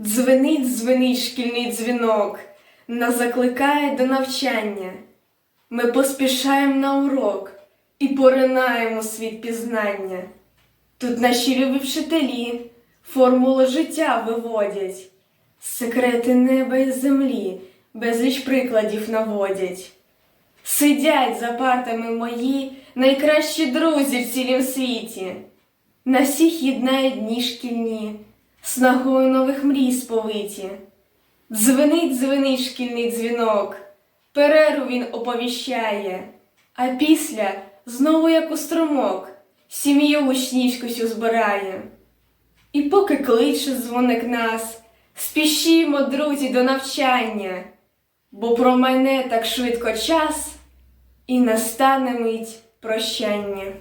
Дзвенить, дзвенить шкільний дзвінок, нас закликає до навчання. Ми поспішаємо на урок і поринаємо світ пізнання. Тут наші любі вчителі формули життя виводять, секрети неба і землі безліч прикладів наводять. Сидять за партами мої найкращі друзі в цілім світі. На всіх єднають дні шкільні, снагою нових мрій сповиті. Дзвенить, дзвенить шкільний дзвінок, перерву він оповіщає, а після знову як у струмок, сім'ю учнівську збирає. І поки кличе дзвоник нас, спішімо, друзі, до навчання, бо промайне так швидко час, і настане мить прощання.